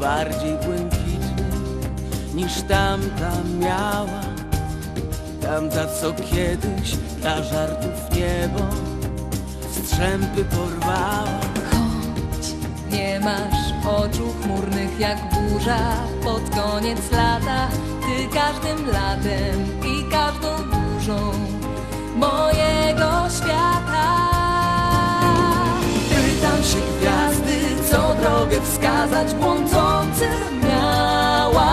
bardziej błękitny niż tamta miała. Tamta, co kiedyś dla żartów niebo strzępy porwała. Choć nie masz oczu chmurnych jak burza pod koniec lata, ty każdym latem i każdą by wskazać błądzącym miała.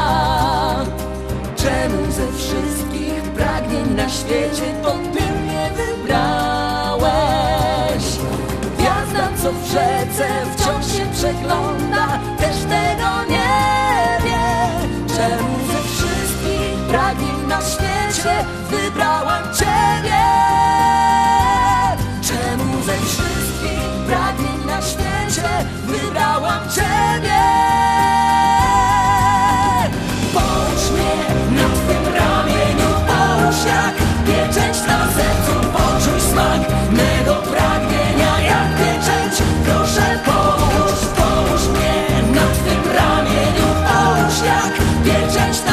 Czemu ze wszystkich pragnień na świecie to ty mnie wybrałeś? Gwiazda, co w rzece wciąż się przegląda, też tego nie wie. Czemu ze wszystkich pragnień na świecie wybrałam ciebie? Wieczać tak